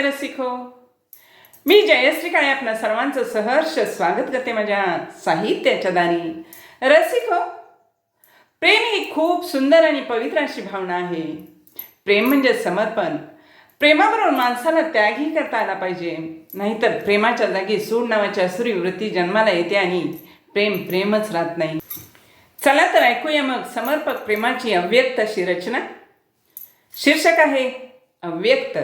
रसिको मी जयश्री काळे आपल्या सर्वांचं सहर्ष स्वागत करते माझ्या साहित्याच्या दारी. रसिको हो. प्रेम ही खूप सुंदर आणि पवित्र अशी भावना आहे. प्रेम म्हणजे समर्पण. प्रेमाबरोबर माणसाला त्यागही करता आला पाहिजे. नाहीतर प्रेमाच्या जागी सूड नावाची असुरी वृत्ती जन्माला येते आणि प्रेम प्रेमच राहत नाही. चला तर ऐकूया मग समर्पक प्रेमाची अव्यक्त अशी रचना. शीर्षक आहे अव्यक्त.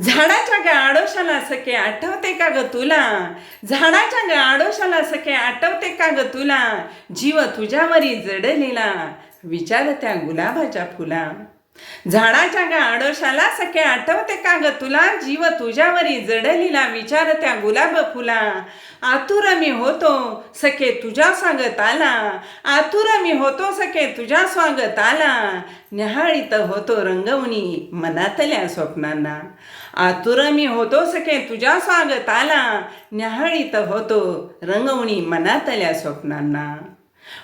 झाडाच्या गाडोशाला आडोशाला सखे आठवते का ग तुला? झाडाच्या ग आडोशाला सखे आठवते का ग तुला? जीव तुझ्यावरी जडलेला. विचार त्या गुलाबाच्या फुला. झाडाच्या गा आडोशाला सखे आठवते का ग तुला? जीव तुझ्यावरी जडलीला विचार त्या गुलाब फुला. आतुर मी होतो सखे तुझ्या स्वागत आला. आतुर मी होतो सखे तुझ्या स्वागत आला. न्याहाळीत होतो रंगवणी मनातल्या स्वप्नांना. आतुर मी होतो सखे तुझ्या स्वागत आला. न्याहाळीत होतो रंगवणी मनातल्या स्वप्नांना.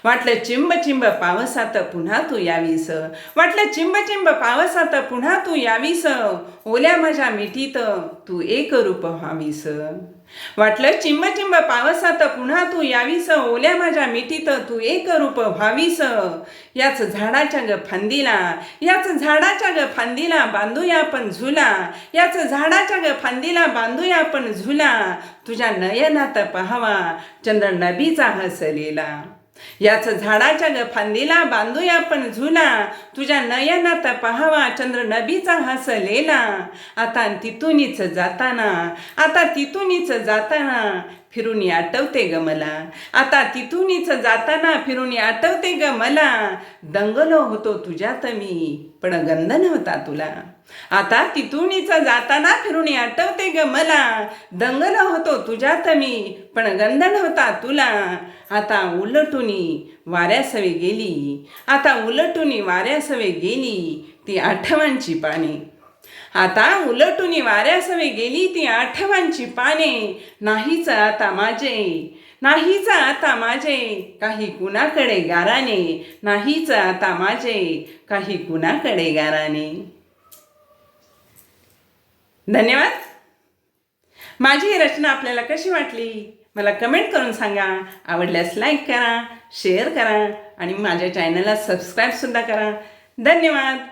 वाटलं चिंब चिंब पावसात पुन्हा तू यावीस. वाटलं चिंब चिंब पावसात पुन्हा तू यावीस. ओल्या माझ्या मिठीत तू एक रूप व्हावीस. वाटलं चिंब चिंब पावसात पुन्हा तू यावीस. ओल्या माझ्या मिठीत तू एक रूप व्हावीस. याच झाडाच्या ग फांदीला याच झाडाच्या ग फांदीला बांधूया आपण झुला. याच झाडाच्या ग फांदीला बांधूया आपण झुला. तुझ्या नयनात पहावा चंद्र नबीचा हसलेला. याच झाडाच्या ग फांदीला बांधूया आपण झुला. तुझ्या नयनात पहावा चंद्र नबीचा हसलेला. आता तिथूनच जाताना आता तिथूनच जाताना फिरून आठवते ग मला. आता तिथूनच जाताना फिरून आठवते ग मला. दंगलो होतो तुझ्यात मी पण गंध नव्हता तुला. आता तिथूनच जाताना फिरून आठवते ग मला. दंगलो होतो तुझ्यात मी पण गंध नव्हता तुला. आता उलटुनी वाऱ्यासवे गेली. आता उलटुनी वाऱ्यासवे गेली ती आठवणची पाने आता उलटून वाऱ्यासवे गेली ती आठवांची पाने. नाहीच आता माझे. नाहीच आता माझे. काही कुणाकडे गाराने नाहीच आता माझे. काही कुणाकडे गाराने धन्यवाद. माझी रचना आपल्याला कशी वाटली? मला कमेंट करून सांगा. आवडल्यास लाईक करा शेअर करा आणि माझ्या चॅनलला सबस्क्राईबसुद्धा करा. धन्यवाद.